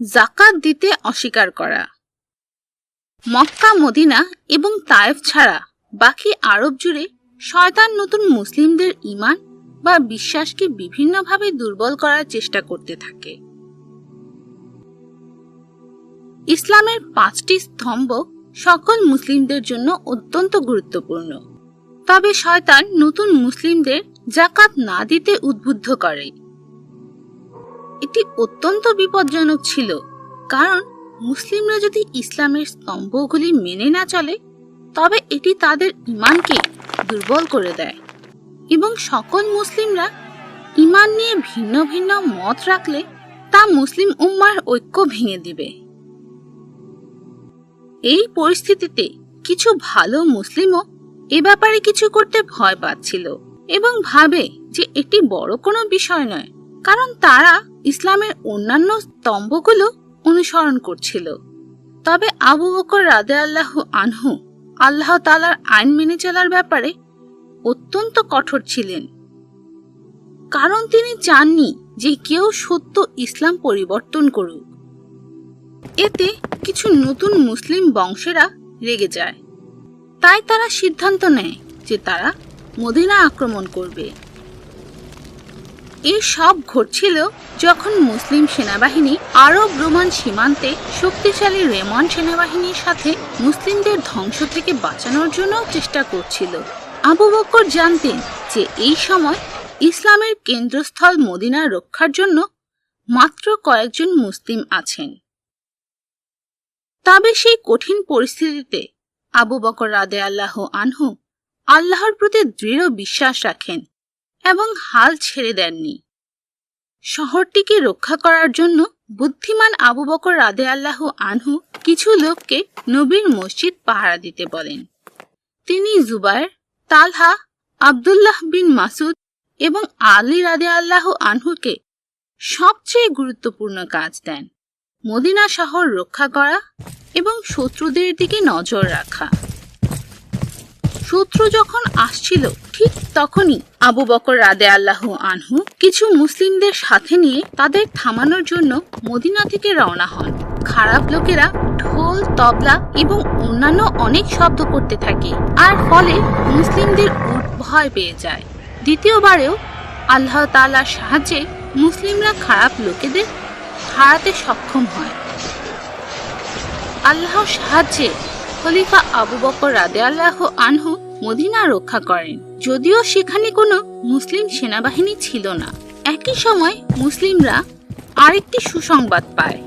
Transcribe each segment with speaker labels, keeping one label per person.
Speaker 1: জাকাত দিতে অস্বীকার করা। মক্কা, মদিনা এবং তায়েফ ছাড়া বাকি আরব জুড়ে শয়তান নতুন মুসলিমদের ইমান বা বিশ্বাসকে বিভিন্নভাবে দুর্বল করার চেষ্টা করতে থাকে। ইসলামের পাঁচটি স্তম্ভ সকল মুসলিমদের জন্য অত্যন্ত গুরুত্বপূর্ণ। তবে শয়তান নতুন মুসলিমদের জাকাত না দিতে উদ্বুদ্ধ করে। এটি অত্যন্ত বিপজ্জনক ছিল, কারণ মুসলিমরা যদি ইসলামের স্তম্ভগুলি মেনে না চলে, তবে এটি তাদের ইমানকে দুর্বল করে দেয়। এবং সকল মুসলিমরা ইমান নিয়ে ভিন্ন ভিন্ন মত রাখলে তা মুসলিম উম্মার ঐক্য ভেঙে দিবে। এই পরিস্থিতিতে কিছু ভালো মুসলিমও এ ব্যাপারে কিছু করতে ভয় পাচ্ছিল এবং ভাবে যে এটি বড় কোনো বিষয় নয়, কারণ তারা ইসলামের অন্যান্য স্তম্ভগুলো অনুসরণ করছিল। তবে আবু বকর রাদে আল্লাহ আনহু আল্লাহ তালার আইন মেনে চলার ব্যাপারে অত্যন্ত কঠোর ছিলেন। কারণ তিনি চাননি যে কেউ সত্য ইসলাম পরিবর্তন করুক। এতে কিছু নতুন মুসলিম বংশেরা রেগে যায়। তাই তারা সিদ্ধান্ত নেয় যে তারা মদিনা আক্রমণ করবে। এর সব ঘটছিল যখন মুসলিম সেনাবাহিনী আরব রোমান সীমান্তে শক্তিশালী রেমন সেনাবাহিনীর সাথে মুসলিমদের ধ্বংস থেকে বাঁচানোর জন্য চেষ্টা করছিল। আবু বকর জানতেন যে এই সময় ইসলামের কেন্দ্রস্থল মদিনা রক্ষার জন্য মাত্র কয়েকজন মুসলিম আছেন। তবে সেই কঠিন পরিস্থিতিতে আবু বকর রাদে আল্লাহ আনহু আল্লাহর প্রতি দৃঢ় বিশ্বাস রাখেন। এবং হাল ছেড়ে দেননি। শহরটিকে রক্ষা করার জন্য বুদ্ধিমান আবু বকর রাদে আল্লাহ আনহু কিছু লোককে নবীর মসজিদ পাহারা দিতে বলেন। তিনি জুবায়ের তালহা, আবদুল্লাহ বিন মাসুদ এবং আলী রাদে আল্লাহ আনহুকে সবচেয়ে গুরুত্বপূর্ণ কাজ দেন। মদিনা শহর রক্ষা করা এবং শত্রুদের দিকে নজর রাখা। শত্রু যখন আসছিল, ঠিক তখনই আবু বকর রাদে আল্লাহ আনহু কিছু মুসলিমদের সাথে নিয়ে তাদের থামানোর জন্য মদিনা থেকে রওনা হন। খারাপ লোকেরা ঢোল, তবলা এবং অন্যান্য অনেক শব্দ করতে থাকে, আর ফলে মুসলিমদের উট ভয় পেয়ে যায়। দ্বিতীয়বারেও আল্লাহ তাআলার সাহায্যে মুসলিমরা খারাপ লোকেদের হারাতে সক্ষম হয়। আল্লাহর সাহায্যে খলিফা আবু বকর রাদে আল্লাহ আনহু মদিনা রক্ষা করেন। যদিও সেখানে কোনো মুসলিম সেনাবাহিনী ছিল না। একই সময় মুসলিমরা আরেকটি সুসংবাদ পায়।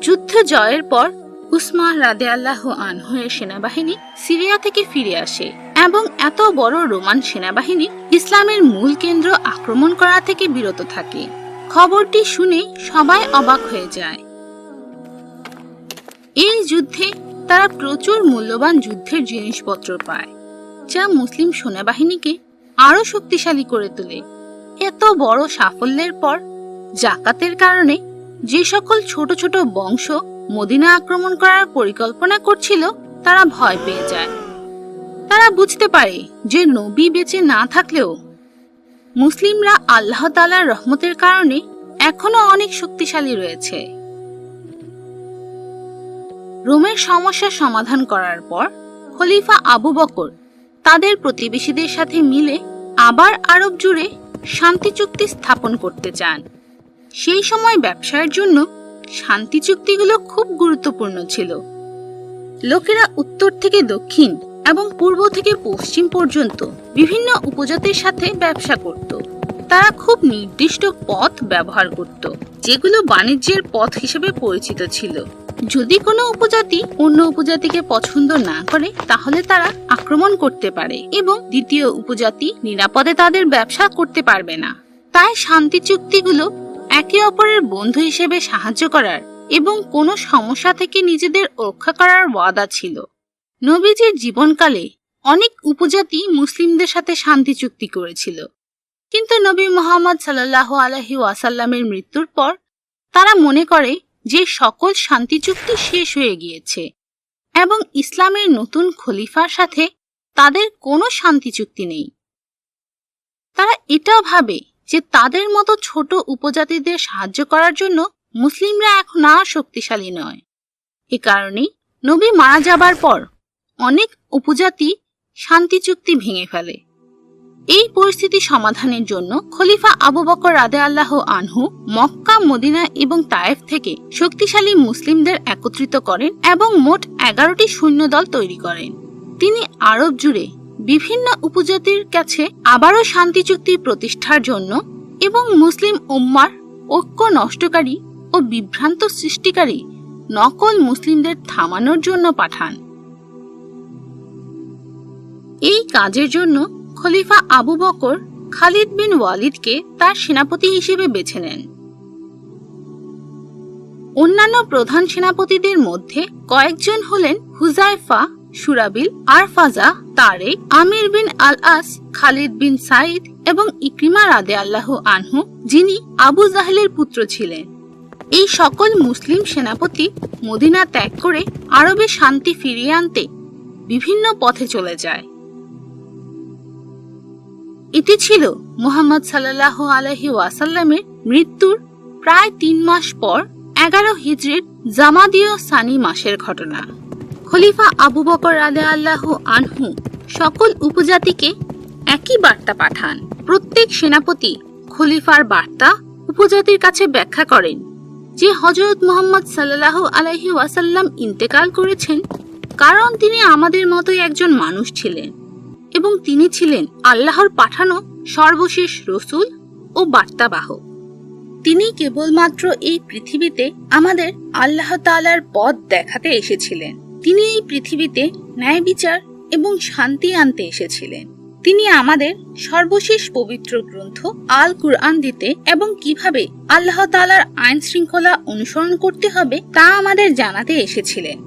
Speaker 1: যুদ্ধ জয়ের পর উসমান রাদে আল্লাহ আনহুয়ের সেনাবাহিনী সিরিয়া থেকে ফিরে আসে এবং এত বড় রোমান সেনাবাহিনী ইসলামের মূল কেন্দ্র আক্রমণ করা থেকে বিরত থাকে। খবরটি শুনে সবাই অবাক হয়ে যায়। এই যুদ্ধে তারা প্রচুর মূল্যবান যুদ্ধের জিনিসপত্র পায়, যা মুসলিম সেনাবাহিনীকে আরও শক্তিশালী করে তোলে। এত বড় সাফল্যের পর, জাকাতের কারণে যে সকল ছোট ছোট বংশ মদিনা আক্রমণ করার পরিকল্পনা করছিল, তারা ভয় পেয়ে যায়। তারা বুঝতে পারে যে নবী বেঁচে না থাকলেও মুসলিমরা আল্লাহ তালার রহমতের কারণে এখনও অনেক শক্তিশালী রয়েছে। রোমের সমস্যার সমাধান করার পর খলিফা আবু বকর তাদের প্রতিবেশীদের সাথে মিলে আবার আরব জুড়ে শান্তি চুক্তি স্থাপন করতে চান। সেই সময় ব্যবসার জন্য শান্তি চুক্তিগুলো খুব গুরুত্বপূর্ণ ছিল। লোকেরা উত্তর থেকে দক্ষিণ এবং পূর্ব থেকে পশ্চিম পর্যন্ত বিভিন্ন উপজাতির সাথে ব্যবসা করত। তারা খুব নির্দিষ্ট পথ ব্যবহার করত, যেগুলো বাণিজ্যের পথ হিসেবে পরিচিত ছিল। যদি কোনো উপজাতি অন্য উপজাতিকে পছন্দ না করে, তাহলে তারা আক্রমণ করতে পারে এবং দ্বিতীয় উপজাতি নিরাপদে তাদের ব্যবসা করতে পারবে না। তাই শান্তি চুক্তিগুলো একে অপরের বন্ধু হিসেবে সাহায্য করার এবং কোনো সমস্যা থেকে নিজেদের রক্ষা করার ওয়াদা ছিল। নবীজির জীবনকালে অনেক উপজাতি মুসলিমদের সাথে শান্তি চুক্তি করেছিল। কিন্তু নবী মোহাম্মদ সাল্লাহ আলহি ওয়াসাল্লামের মৃত্যুর পর তারা মনে করে যে সকল শান্তি চুক্তি শেষ হয়ে গিয়েছে এবং ইসলামের নতুন খলিফার সাথে তাদের কোনো শান্তি চুক্তি নেই। তারা এটাও ভাবে যে তাদের মতো ছোট উপজাতিদের সাহায্য করার জন্য মুসলিমরা এখন আর শক্তিশালী নয়। এ কারণে নবী মারা যাবার পর অনেক উপজাতি শান্তি চুক্তি ভেঙে ফেলে। এই পরিস্থিতি সমাধানের জন্য খলিফা আবু বকর রাদে আল্লাহ আনহু মক্কা, মদিনা এবং তায়েফ থেকে শক্তিশালী মুসলিমদের একত্রিত করেন এবং মোট এগারোটি সৈন্যদল তৈরি করেন। তিনি আরব জুড়ে বিভিন্ন উপজাতির কাছে আবারও শান্তি চুক্তি প্রতিষ্ঠার জন্য এবং মুসলিম উম্মার ঐক্য নষ্টকারী ও বিভ্রান্ত সৃষ্টিকারী নকল মুসলিমদের থামানোর জন্য পাঠান। এই কাজের জন্য খলিফা আবু বকর খালিদ বিন ওয়ালিদকে তার সেনাপতি হিসেবে বেছে নেন। অন্যান্য প্রধান সেনাপতিদের মধ্যে কয়েকজন হলেন হুজাইফা, সুরাবিল, আরফাজা, তারেক, আমির বিন আল আস খালিদ বিন সাইদ এবং ইক্রিমা রাদে আল্লাহ আনহু, যিনি আবু জাহেলের পুত্র ছিলেন। এই সকল মুসলিম সেনাপতি মদিনা ত্যাগ করে আরবে শান্তি ফিরিয়ে আনতে বিভিন্ন পথে চলে যায়। এটি ছিল মুহাম্মদ সাল্লাহ আলহি ওয়াসাল্লামের মৃত্যুর প্রায় তিন মাস পর এগারো হিজরির জামাদিয় সানি মাসের ঘটনা। খলিফা আবু বকর আলে আল্লাহ আনহু সকল উপজাতিকে একই বার্তা পাঠান। প্রত্যেক সেনাপতি খলিফার বার্তা উপজাতির কাছে ব্যাখ্যা করেন, যে হজরত মোহাম্মদ সাল্লাহ আলাইহি ওয়াসাল্লাম ইন্তেকাল করেছেন কারণ তিনি আমাদের মতোই একজন মানুষ ছিলেন। এবং তিনি ছিলেন আল্লাহর পাঠানো সর্বশেষ রসুল ও বার্তাবাহক। তিনি কেবলমাত্র এই পৃথিবীতে আমাদের আল্লাহ তাআলার পথ দেখাতে এসেছিলেন। তিনি এই পৃথিবীতে ন্যায় বিচার এবং শান্তি আনতে এসেছিলেন। তিনি আমাদের সর্বশেষ পবিত্র গ্রন্থ আল কুরআন দিতে এবং কীভাবে আল্লাহ তাআলার আইন শৃঙ্খলা অনুসরণ করতে হবে তা আমাদের জানাতে এসেছিলেন।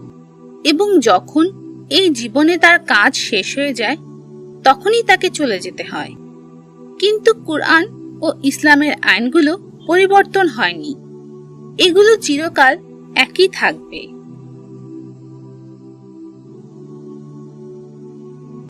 Speaker 1: এবং যখন এই জীবনে তার কাজ শেষ হয়ে যায় তখনই তাকে চলে যেতে হয়। কিন্তু কুরআন ও ইসলামের আইনগুলো পরিবর্তন হয়নি। এগুলো চিরকাল একই থাকবে।